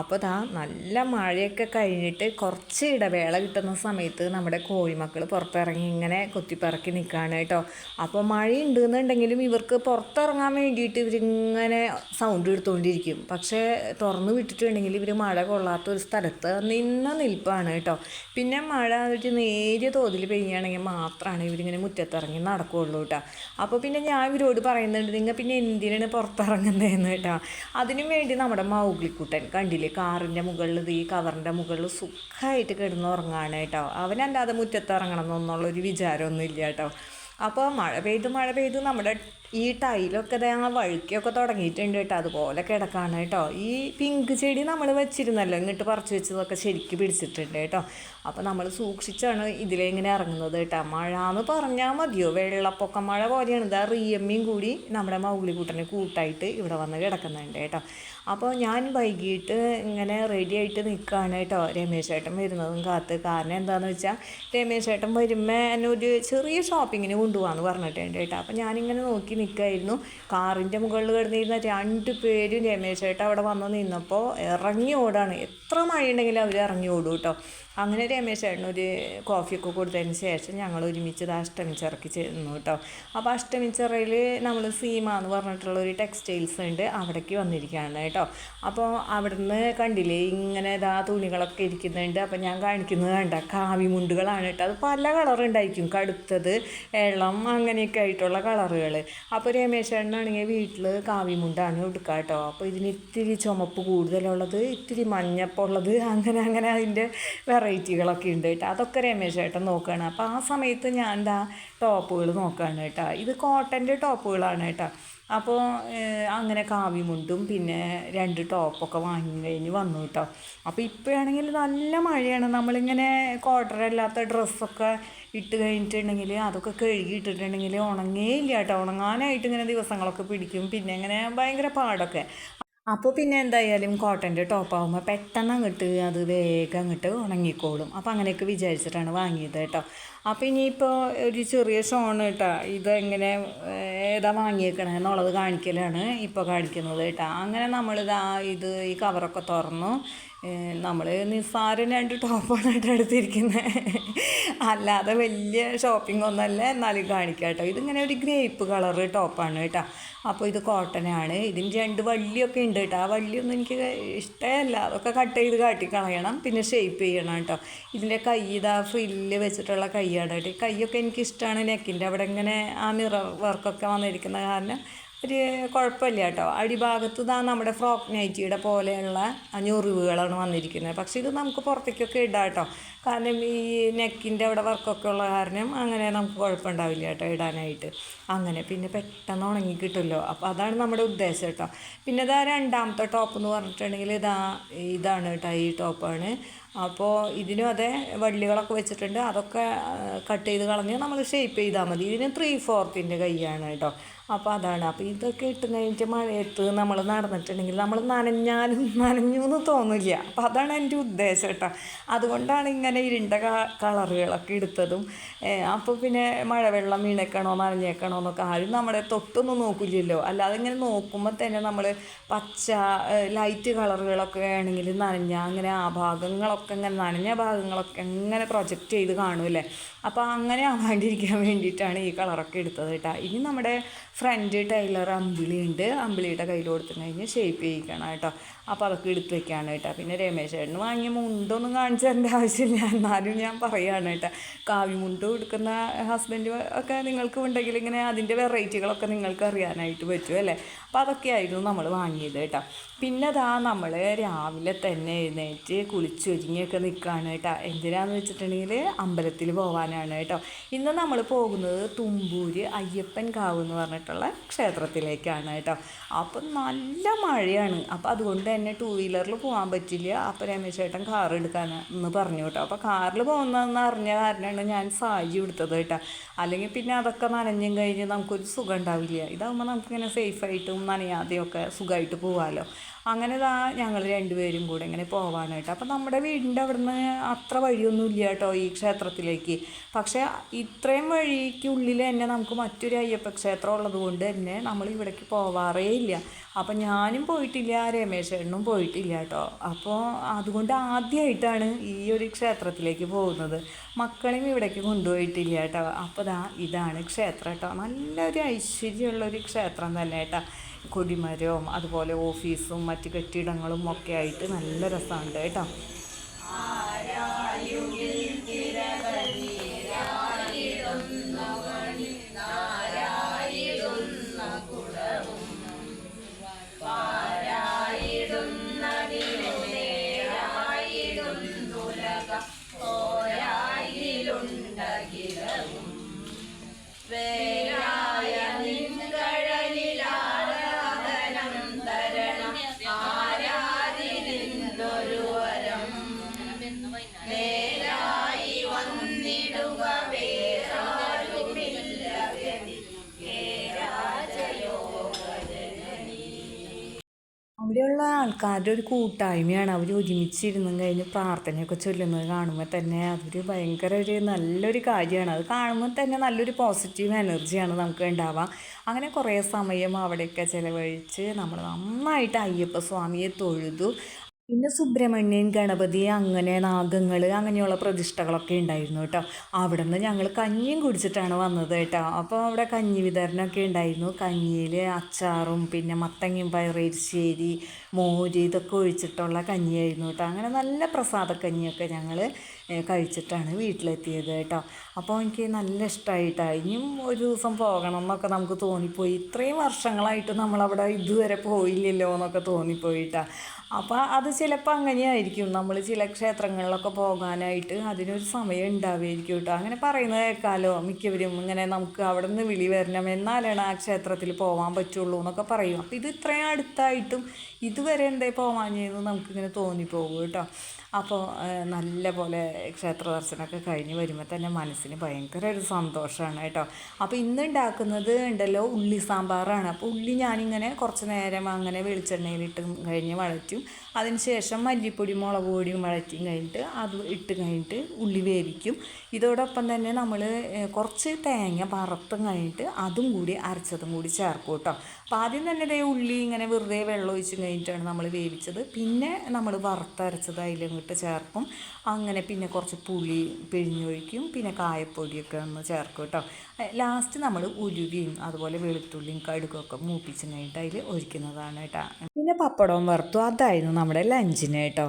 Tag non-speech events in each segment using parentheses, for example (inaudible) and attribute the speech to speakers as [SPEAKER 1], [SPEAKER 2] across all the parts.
[SPEAKER 1] അപ്പോൾ ദാ നല്ല മഴയൊക്കെ കഴിഞ്ഞിട്ട് കുറച്ച് ഇടവേള കിട്ടുന്ന സമയത്ത് നമ്മുടെ കോഴിമക്കൾ പുറത്തിറങ്ങി ഇങ്ങനെ കൊത്തിപ്പറക്കി നിൽക്കുകയാണ് കേട്ടോ. അപ്പോൾ മഴ ഉണ്ടെന്നുണ്ടെങ്കിലും ഇവർക്ക് പുറത്തിറങ്ങാൻ വേണ്ടിയിട്ട് ഇവരിങ്ങനെ സൗണ്ട് എടുത്തുകൊണ്ടിരിക്കും പക്ഷേ തുറന്ന് വിട്ടിട്ടുണ്ടെങ്കിൽ ഇവർ മഴ കൊള്ളാത്ത ഒരു സ്ഥലത്ത് നിന്ന നിൽപ്പാണ് കേട്ടോ. പിന്നെ മഴ ഒരു നേരിയ തോതിൽ പെയ്യുകയാണെങ്കിൽ മാത്രമാണ് ഇവരിങ്ങനെ മുറ്റത്തിറങ്ങി നടക്കുകയുള്ളൂ കേട്ടോ. അപ്പോൾ പിന്നെ ഞാൻ ഇവരോട് പറയുന്നുണ്ട് നിങ്ങൾ പിന്നെ എന്തിനാണ് പുറത്തിറങ്ങുന്നതെന്ന് കേട്ടോ? അതിനു വേണ്ടി നമ്മുടെ മൗഗ്ലിക്കുട്ടൻ കണ്ടില്ലേ? കാറിന്റെ മുകളിൽ ഈ കവറിന്റെ മുകളിൽ സുഖമായിട്ട് കിടന്ന് ഉറങ്ങാണ് കേട്ടോ. അവനല്ലാതെ മുറ്റത്ത് ഇറങ്ങണം എന്നുള്ളൊരു വിചാരമൊന്നും ഇല്ല കേട്ടോ. അപ്പോൾ മഴ പെയ്ത് മഴ പെയ്ത്. നമ്മുടെ ഈ ടൈലൊക്കെ ഇതേ ആ വഴുക്കിയൊക്കെ തുടങ്ങിയിട്ടുണ്ട് കേട്ടോ. അതുപോലെ കിടക്കാണ് കേട്ടോ. ഈ പിങ്ക് ചെടി നമ്മൾ വെച്ചിരുന്നല്ലോ ഇങ്ങോട്ട് പറിച്ചു വെച്ചതൊക്കെ ശരിക്ക് പിടിച്ചിട്ടുണ്ട് കേട്ടോ. അപ്പോൾ നമ്മൾ സൂക്ഷിച്ചാണ് ഇതിലെങ്ങനെ ഇറങ്ങുന്നത് കേട്ടോ. മഴ എന്ന് പറഞ്ഞാൽ മതിയോ? വെള്ളപ്പൊക്കം മഴ പോലെയാണ്. ഇതാ റിയമ്മയും കൂടി നമ്മുടെ മൗഗ്ലിക്കുട്ടനെ കൂട്ടായിട്ട് ഇവിടെ വന്ന് കിടക്കുന്നുണ്ട് കേട്ടോ. അപ്പോൾ ഞാൻ വൈകിട്ട് ഇങ്ങനെ റെഡി ആയിട്ട് നിൽക്കുകയാണ് കേട്ടോ. രമേശ് ചേട്ടൻ വരുന്നതും കാത്ത്. കാരണം എന്താണെന്ന് വെച്ചാൽ രമേശ് ചേട്ടൻ വരുമ്പോൾ എന്നെ ഒരു ചെറിയ ഷോപ്പിങ്ങിന് കൊണ്ടുപോകാമെന്ന് പറഞ്ഞിട്ടുണ്ട് കേട്ടോ അപ്പം ഞാനിങ്ങനെ നോക്കി നിൽക്കായിരുന്നു കാറിന്റെ മുകളിൽ കിടന്നിരുന്ന രണ്ട് പേരും രമേശ് ചേട്ടാ അവിടെ വന്ന് നിന്നപ്പോൾ ഇറങ്ങി ഓടാണ്. എത്ര മഴയുണ്ടെങ്കിലും അവർ ഇറങ്ങി ഓടും കേട്ടോ. അങ്ങനെ രമേശ് ചേട്ടന് ഒരു കോഫിയൊക്കെ കൊടുത്തതിന് ശേഷം ഞങ്ങൾ ഒരുമിച്ച് ഇത് അഷ്ടമിച്ചിറക്കി ചെന്നു കേട്ടോ. അപ്പോൾ അഷ്ടമിച്ചിറയിൽ നമ്മൾ സീമ എന്ന് പറഞ്ഞിട്ടുള്ള ഒരു ടെക്സ്റ്റൈൽസ് ഉണ്ട് അവിടേക്ക് വന്നിരിക്കുകയാണ് കേട്ടോ. അപ്പോൾ അവിടുന്ന് കണ്ടില്ലേ ഇങ്ങനെ ഇതാ തുണികളൊക്കെ ഇരിക്കുന്നുണ്ട്. അപ്പോൾ ഞാൻ കാണിക്കുന്നത് കണ്ട കാവിമുണ്ടുകളാണ് കേട്ടോ. അത് പല കളറുണ്ടായിരിക്കും കടുത്തത് ഇളം അങ്ങനെയൊക്കെ ആയിട്ടുള്ള കളറുകൾ. അപ്പോൾ രമേശ് ചേട്ടനാണെങ്കിൽ വീട്ടിൽ കാവിമുണ്ടാണ് എടുക്കുക കേട്ടോ. അപ്പോൾ ഇതിന് ഇത്തിരി ചുമപ്പ് കൂടുതലുള്ളത് ഇത്തിരി മഞ്ഞപ്പുള്ളത് അങ്ങനെ അങ്ങനെ അതിന്റെ വെറൈറ്റികളൊക്കെ ഉണ്ട് കേട്ടോ. അതൊക്കെ രമേശ് ചേട്ടൻ നോക്കുകയാണ് അപ്പോൾ ആ സമയത്ത് ഞാൻ എന്താ ടോപ്പുകൾ നോക്കുകയാണ് കേട്ടോ. ഇത് കോട്ടന്റെ ടോപ്പുകളാണ് കേട്ടോ. അപ്പോൾ അങ്ങനെ കാവിമുണ്ടും പിന്നെ രണ്ട് ടോപ്പൊക്കെ വാങ്ങി കഴിഞ്ഞ് വന്നു കേട്ടോ. അപ്പോൾ ഇപ്പോഴാണെങ്കിൽ നല്ല മഴയാണ്. നമ്മളിങ്ങനെ കോട്ടറല്ലാത്ത ഡ്രസ്സൊക്കെ ഇട്ട് കഴിഞ്ഞിട്ടുണ്ടെങ്കിൽ അതൊക്കെ കഴുകി ഇട്ടിട്ടുണ്ടെങ്കിൽ ഉണങ്ങേ ഇല്ല കേട്ടോ. ഉണങ്ങാനായിട്ട് ഇങ്ങനെ ദിവസങ്ങളൊക്കെ പിടിക്കും. പിന്നെ ഇങ്ങനെ ഭയങ്കര പാടൊക്കെ. അപ്പോൾ പിന്നെ എന്തായാലും കോട്ടന്റെ ടോപ്പാകുമ്പോൾ പെട്ടെന്ന് അങ്ങോട്ട് അത് വേഗം അങ്ങോട്ട് ഉണങ്ങിക്കോളും. അപ്പോൾ അങ്ങനെയൊക്കെ വിചാരിച്ചിട്ടാണ് വാങ്ങിയത് കേട്ടോ. അപ്പോൾ ഇനിയിപ്പോൾ ഒരു ചെറിയ ഷോൺ കേട്ടോ. ഇതെങ്ങനെ ഏതാ വാങ്ങിയേക്കണേ? എന്നുള്ളത് കാണിക്കലാണ് ഇപ്പോൾ കാണിക്കുന്നത് കേട്ടോ. അങ്ങനെ നമ്മളിതാ ഇത് ഈ കവറൊക്കെ തുറന്നു. നമ്മൾ നിസ്സാരം രണ്ട് ടോപ്പാണ് എടുത്തിരിക്കുന്നത് അല്ലാതെ വലിയ ഷോപ്പിംഗ് ഒന്നല്ല എന്നാലും കാണിക്കാം കേട്ടോ. ഇതിങ്ങനെ ഒരു ഗ്രേപ്പ് കളർ ടോപ്പാണ് കേട്ടോ. അപ്പോൾ ഇത് കോട്ടനാണ്. ഇതിന് രണ്ട് വള്ളിയൊക്കെ ഉണ്ട് കേട്ടോ. ആ വള്ളിയൊന്നും എനിക്ക് ഇഷ്ടമല്ല. അതൊക്കെ കട്ട് ചെയ്ത് കാട്ടിക്കളയണം. പിന്നെ ഷേപ്പ് ചെയ്യണം കേട്ടോ. ഇതിന്റെ കൈ ഇതാ ഫ്രില്ല് വെച്ചിട്ടുള്ള കൈയാണ് കേട്ടോ കൈയൊക്കെ എനിക്ക് ഇഷ്ടമാണ് നെക്കിന്റെ. അവിടെ ഇങ്ങനെ ആ മിറർ വർക്കൊക്കെ വന്നിരിക്കുന്ന കാരണം ഒരു കുഴപ്പമില്ല കേട്ടോ. അടിഭാഗത്ത് ഇതാ നമ്മുടെ ഫ്രോക്ക് നൈറ്റിയുടെ പോലെയുള്ള ഞൊറിവുകളാണ് വന്നിരിക്കുന്നത്. പക്ഷേ ഇത് നമുക്ക് പുറത്തേക്കൊക്കെ ഇടാം കേട്ടോ. കാരണം ഈ നെക്കിന്റെ അവിടെ വർക്കൊക്കെ ഉള്ള കാരണം അങ്ങനെ നമുക്ക് കുഴപ്പമുണ്ടാവില്ല കേട്ടോ ഇടാനായിട്ട്. അങ്ങനെ പിന്നെ പെട്ടെന്ന് ഉണങ്ങി കിട്ടുമല്ലോ. അപ്പോൾ അതാണ് നമ്മുടെ ഉദ്ദേശം കേട്ടോ. പിന്നെ ഇതാ രണ്ടാമത്തെ ടോപ്പ് എന്ന് പറഞ്ഞിട്ടുണ്ടെങ്കിൽ ഇതാ ഇതാണ് കേട്ടോ ഈ ടോപ്പാണ്. അപ്പോൾ ഇതിനും അതേ വള്ളികളൊക്കെ വെച്ചിട്ടുണ്ട്. അതൊക്കെ കട്ട് ചെയ്ത് കളഞ്ഞ് നമ്മൾ ഷേപ്പ് ചെയ്താൽ മതി. ഇതിന് ത്രീ ഫോർത്തിന്റെ കൈയാണ് കേട്ടോ അപ്പോൾ അതാണ്. അപ്പോൾ ഇതൊക്കെ ഇട്ട് കഴിഞ്ഞിട്ട് മഴയത്ത് നമ്മൾ നടന്നിട്ടുണ്ടെങ്കിൽ നമ്മൾ നനഞ്ഞാലും (laughs) നനഞ്ഞു എന്ന് തോന്നില്ല. അപ്പോൾ അതാണ് എന്റെ ഉദ്ദേശം കേട്ടോ അതുകൊണ്ടാണ് ഇങ്ങനെ ഇരുണ്ട കളറുകളൊക്കെ എടുത്തതും. അപ്പോൾ പിന്നെ മഴവെള്ളം വീണേക്കണോ നനഞ്ഞേക്കണോ എന്നൊക്കെ ആരും നമ്മുടെ തൊട്ടൊന്നും നോക്കില്ലല്ലോ. അല്ലാതെ ഇങ്ങനെ നോക്കുമ്പോൾ തന്നെ നമ്മൾ പച്ച ലൈറ്റ് കളറുകളൊക്കെ ആണെങ്കിൽ നനഞ്ഞ അങ്ങനെ ആ ഭാഗങ്ങളൊക്കെ ഇങ്ങനെ നനഞ്ഞ ഭാഗങ്ങളൊക്കെ എങ്ങനെ പ്രൊജക്റ്റ് ചെയ്ത് കാണുമല്ലേ അപ്പോൾ അങ്ങനെ ആവാണ്ടിരിക്കാൻ വേണ്ടിയിട്ടാണ് ഈ കളറൊക്കെ എടുത്തത് കേട്ടോ. ഇനി നമ്മുടെ ഫ്രണ്ട് ടൈലർ അമ്പിളി ഉണ്ട് അമ്പിളിയുടെ കയ്യിൽ കൊടുത്തു കഴിഞ്ഞ് ഷേപ്പ് ചെയ്യിക്കണം കേട്ടോ. അപ്പോൾ അതൊക്കെ എടുത്ത് വെക്കുകയാണ് കേട്ടോ. പിന്നെ രമേശ് ചേട്ടന് വാങ്ങിയ മുണ്ടൊന്നും കാണിച്ചു തരേണ്ട ആവശ്യമില്ല. എന്നാലും ഞാൻ പറയുകയാണ് കേട്ടോ. കാവ്യമുണ്ട് എടുക്കുന്ന ഹസ്ബൻഡ് ഒക്കെ നിങ്ങൾക്ക് ഉണ്ടെങ്കിൽ ഇങ്ങനെ അതിന്റെ വെറൈറ്റികളൊക്കെ നിങ്ങൾക്ക് അറിയാനായിട്ട് പറ്റും അല്ലേ? അപ്പോൾ അതൊക്കെയായിരുന്നു നമ്മൾ വാങ്ങിയത് കേട്ടോ. പിന്നെ അതാ നമ്മൾ രാവിലെ തന്നെ എഴുന്നേറ്റ് കുളിച്ചൊരുങ്ങിയൊക്കെ നിൽക്കുകയാണ് കേട്ടോ. എന്തിനാന്ന് വെച്ചിട്ടുണ്ടെങ്കിൽ അമ്പലത്തിൽ പോകാനാണ് കേട്ടോ. ഇന്ന് നമ്മൾ പോകുന്നത് തുമ്പൂര് അയ്യപ്പൻ കാവ് എന്ന് പറഞ്ഞിട്ടുള്ള ക്ഷേത്രത്തിലേക്കാണ് കേട്ടോ. അപ്പം നല്ല മഴയാണ്. അപ്പോൾ അതുകൊണ്ട് തന്നെ ടൂ വീലറിൽ പോകാൻ പറ്റില്ല. അപ്പോൾ രമേശ് ചേട്ടൻ കാർ എടുക്കാനെന്ന് പറഞ്ഞു കേട്ടോ. അപ്പോൾ കാറിൽ പോകുന്നതെന്ന് അറിഞ്ഞ കാരണമാണ് ഞാൻ സാരി എടുത്തത് കേട്ടോ. അല്ലെങ്കിൽ പിന്നെ അതൊക്കെ നനഞ്ഞും കഴിഞ്ഞ് നമുക്കൊരു സുഖം ഉണ്ടാവില്ല. ഇതാകുമ്പോൾ നമുക്കിങ്ങനെ സേഫായിട്ടും നനയാതെയൊക്കെ സുഖമായിട്ട് പോകാമല്ലോ അങ്ങനെ ഇതാ ഞങ്ങൾ രണ്ടുപേരും കൂടെ ഇങ്ങനെ പോകാനായിട്ട് അപ്പം നമ്മുടെ വീടിന്റെ അവിടുന്ന് അത്ര വഴിയൊന്നും ഇല്ല കേട്ടോ ഈ ക്ഷേത്രത്തിലേക്ക്. പക്ഷേ ഇത്രയും വഴിക്കുള്ളിൽ തന്നെ നമുക്ക് മറ്റൊരു അയ്യപ്പ ക്ഷേത്രം ഉള്ളത് കൊണ്ട് തന്നെ നമ്മൾ ഇവിടേക്ക് പോവാറേ ഇല്ല. അപ്പം ഞാനും പോയിട്ടില്ല രമേശേട്ടനും പോയിട്ടില്ല കേട്ടോ. അപ്പോൾ അതുകൊണ്ട് ആദ്യമായിട്ടാണ് ഈ ഒരു ക്ഷേത്രത്തിലേക്ക് പോകുന്നത്. മക്കളെയും ഇവിടേക്ക് കൊണ്ടുപോയിട്ടില്ല കേട്ടോ. അപ്പോൾ ദാ ഇതാണ് ക്ഷേത്രം കേട്ടോ. നല്ലൊരു ഐശ്വര്യമുള്ളൊരു ക്ഷേത്രം തന്നെ കേട്ടോ. കൊടിമരവും അതുപോലെ ഓഫീസും മറ്റ് കെട്ടിടങ്ങളും ഒക്കെ ആയിട്ട് നല്ല രസമുണ്ട് കേട്ടോ അവിടെയുള്ള ആൾക്കാരുടെ ഒരു കൂട്ടായ്മയാണ് അവർ ഒരുമിച്ചിരുന്നും കഴിഞ്ഞ് പ്രാർത്ഥനയൊക്കെ ചൊല്ലുന്നത് കാണുമ്പോൾ തന്നെ. അതൊരു ഭയങ്കര ഒരു നല്ലൊരു കാര്യമാണ്. അത് കാണുമ്പോൾ തന്നെ നല്ലൊരു പോസിറ്റീവ് എനർജിയാണ് നമുക്ക് ഉണ്ടാവുക. അങ്ങനെ കുറേ സമയം അവിടെയൊക്കെ ചിലവഴിച്ച് നമ്മൾ നന്നായിട്ട് അയ്യപ്പ സ്വാമിയെ തൊഴുതു. പിന്നെ സുബ്രഹ്മണ്യൻ ഗണപതി അങ്ങനെ നാഗങ്ങൾ അങ്ങനെയുള്ള പ്രതിഷ്ഠകളൊക്കെ ഉണ്ടായിരുന്നു കേട്ടോ. അവിടെ നിന്ന് ഞങ്ങൾ കഞ്ഞിയും കുടിച്ചിട്ടാണ് വന്നത് കേട്ടോ. അപ്പോൾ അവിടെ കഞ്ഞി വിതരണമൊക്കെ ഉണ്ടായിരുന്നു. കഞ്ഞിയിൽ അച്ചാറും പിന്നെ മത്തങ്ങയും പയറേരിശ്ശേരി മോര് ഇതൊക്കെ ഒഴിച്ചിട്ടുള്ള കഞ്ഞിയായിരുന്നു കേട്ടോ. അങ്ങനെ നല്ല പ്രസാദ കഞ്ഞിയൊക്കെ ഞങ്ങൾ കഴിച്ചിട്ടാണ് വീട്ടിലെത്തിയത് കേട്ടോ. അപ്പോൾ എനിക്ക് നല്ല ഇഷ്ടമായിട്ടാണ് ഇനിയും ഒരു ദിവസം പോകണം എന്നൊക്കെ നമുക്ക് തോന്നിപ്പോയി. ഇത്രയും വർഷങ്ങളായിട്ട് നമ്മളവിടെ ഇതുവരെ പോയില്ലല്ലോ എന്നൊക്കെ തോന്നിപ്പോയിട്ടാണ് അപ്പോൾ അത് ചിലപ്പോൾ അങ്ങനെയായിരിക്കും. നമ്മൾ ചില ക്ഷേത്രങ്ങളിലൊക്കെ പോകാനായിട്ട് അതിനൊരു സമയം ഉണ്ടാവുമായിരിക്കും കേട്ടോ അങ്ങനെ പറയുന്നത് കേൾക്കാമല്ലോ മിക്കവരും. ഇങ്ങനെ നമുക്ക് അവിടെ നിന്ന് വിളി വരണം. എന്നാലാണ് ആ ക്ഷേത്രത്തിൽ പോകാൻ പറ്റുള്ളൂ എന്നൊക്കെ പറയും. അപ്പോൾ ഇത് ഇത്രയും അടുത്തായിട്ടും ഇതുവരെ എന്തേ പോകാൻ പോകാഞ്ഞെന്ന് നമുക്കിങ്ങനെ തോന്നിപ്പോകും കേട്ടോ അപ്പോൾ നല്ല പോലെ ക്ഷേത്ര ദർശനമൊക്കെ കഴിഞ്ഞ് വരുമ്പോൾ തന്നെ മനസ്സിന് ഭയങ്കര ഒരു സന്തോഷമാണ് കേട്ടോ. അപ്പോൾ ഇന്ന് ഉണ്ടാക്കുന്നത് ഉണ്ടല്ലോ ഉള്ളി സാമ്പാറാണ്. അപ്പോൾ ഉള്ളി ഞാനിങ്ങനെ കുറച്ച് നേരം അങ്ങനെ വെളിച്ചെണ്ണയിലിട്ട് കഴിഞ്ഞ് വഴറ്റും. അതിന് ശേഷം മല്ലിപ്പൊടി മുളക് പൊടിയും വഴറ്റിയും കഴിഞ്ഞിട്ട് അത് ഇട്ട് കഴിഞ്ഞിട്ട് ഉള്ളി വേവിക്കും. ഇതോടൊപ്പം തന്നെ നമ്മൾ കുറച്ച് തേങ്ങ വറുത്തും കഴിഞ്ഞിട്ട് അതും കൂടി അരച്ചതും കൂടി ചേർക്കും കേട്ടോ. അപ്പോൾ ആദ്യം തന്നെ ഇതേ ഉള്ളി ഇങ്ങനെ വെറുതെ വെള്ളം ഒഴിച്ച് കഴിഞ്ഞിട്ടാണ് നമ്മൾ വേവിച്ചത്. പിന്നെ നമ്മൾ വറുത്തരച്ചത് അതിലങ്ങോട്ട് ചേർക്കും. അങ്ങനെ പിന്നെ കുറച്ച് പുളി പിഴിഞ്ഞൊഴിക്കും. പിന്നെ കായപ്പൊടിയൊക്കെ ഒന്ന് ചേർക്കും കേട്ടോ. ലാസ്റ്റ് നമ്മൾ ഉരുവിയും അതുപോലെ വെളുത്തുള്ളിയും കടുകൊക്കെ മൂപ്പിച്ച് കഴിഞ്ഞിട്ട് അതിൽ ഒഴിക്കുന്നതാണ് കേട്ടോ. പിന്നെ പപ്പടവും വറുത്തു അതായിരുന്നു നമ്മുടെ ലഞ്ചിന് കേട്ടോ.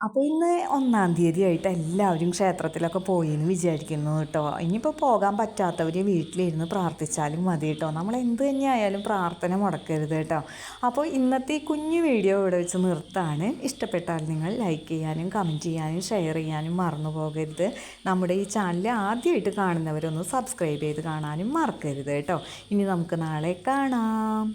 [SPEAKER 1] അപ്പോൾ ഇന്ന് ഒന്നാം തീയതി ആയിട്ട് എല്ലാവരും ക്ഷേത്രത്തിലൊക്കെ പോയി എന്ന് വിചാരിക്കുന്നു കേട്ടോ. ഇനിയിപ്പോൾ പോകാൻ പറ്റാത്തവർ വീട്ടിലിരുന്ന് പ്രാർത്ഥിച്ചാലും മതി കേട്ടോ. നമ്മൾ എന്ത് തന്നെയായാലും പ്രാർത്ഥന മുടക്കരുത് കേട്ടോ. അപ്പോൾ ഇന്നത്തെ ഈ കുഞ്ഞു വീഡിയോ ഇവിടെ വെച്ച് നിർത്താണ്. ഇഷ്ടപ്പെട്ടാൽ നിങ്ങൾ ലൈക്ക് ചെയ്യാനും കമന്റ് ചെയ്യാനും ഷെയർ ചെയ്യാനും മറന്നു പോകരുത്. നമ്മുടെ ഈ ചാനൽ ആദ്യമായിട്ട് കാണുന്നവരൊന്ന് സബ്സ്ക്രൈബ് ചെയ്ത് കാണാനും മറക്കരുത് കേട്ടോ. ഇനി നമുക്ക് നാളെ കാണാം.